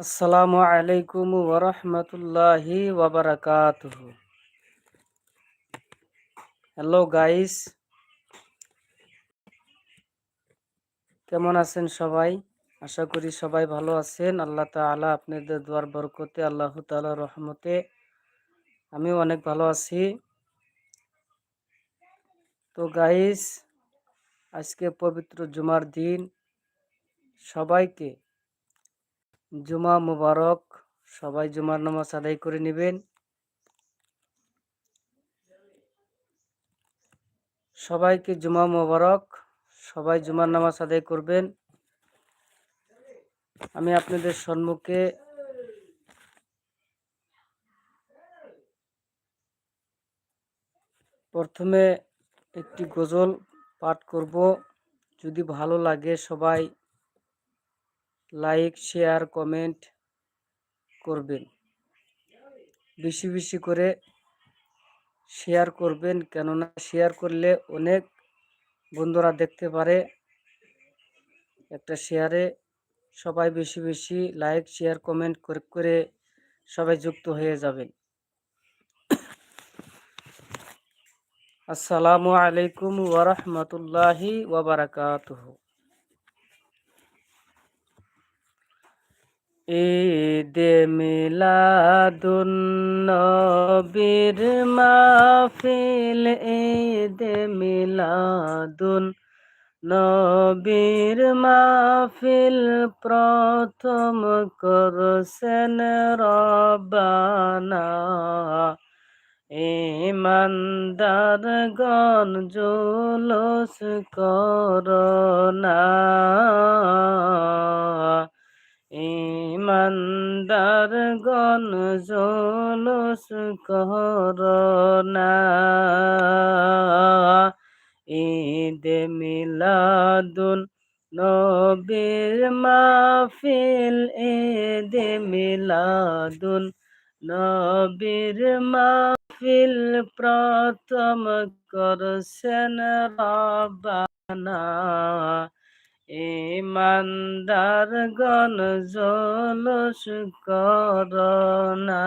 আসসালামু আলাইকুম ওরহমতুল্লাহি ওবরাকাতুহ হ্যালো গাইস কেমন আছেন সবাই? আশা করি সবাই ভালো আছেন। আল্লাহ তালা আপনাদের দোয়ার বরকতে, আল্লাহ তালা রহমতে আমি অনেক ভালো আছি। তো গাইস আজকে পবিত্র জুমার দিন। সবাইকে জুমা মুবারক, সবাই জুমার নামাজ আদায় করে নেবেন। সবাইকে জুমা মুবারক, সবাই জুমার নামাজ আদায় করবেন। আমি আপনাদের সম্মুখে প্রথমে একটি গজল পাঠ করব। যদি ভালো লাগে সবাই লাইক, শেয়ার, কমেন্ট করবেন। বেশি বেশি করে শেয়ার করবেন, কেননা শেয়ার করলে অনেক বন্ধুরা দেখতে পারে। একটা শেয়ারে সবাই বেশি বেশি লাইক, শেয়ার, কমেন্ট করে করে সবাই যুক্ত হয়ে যাবেন। আসসালামু আলাইকুম ওরহমতুল্লাহি ওবরাকাতুহ ঈদে মিলাদুন নবীর মাহফিল, ঈদে মিলাদুন নবীর মাহফিল প্রথম করছেন রবানা। ইমানদার গণ জুলস করোনা গণ জলস করোনা ঈদে মিলাদুন নবীর মাহফিল ঈদে মিলাদুন নবীর মাহফিল প্রথম করছেন রাবানা। ইমানদার গণ জলস করোনা।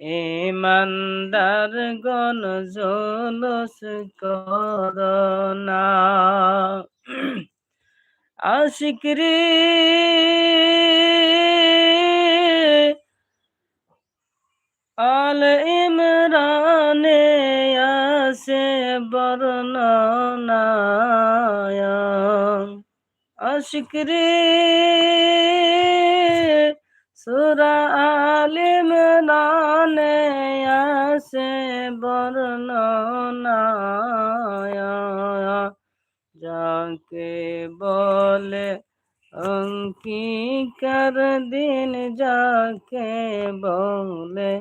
ইমানদার গণ জলস করোনা। আশিকরি আল ইমরানে আসে বর্ণনা। আশিকরি সুরা আলিম নানে আসে বর্ণনা যাকে বলে অঙ্কিকার দিন যাকে বলে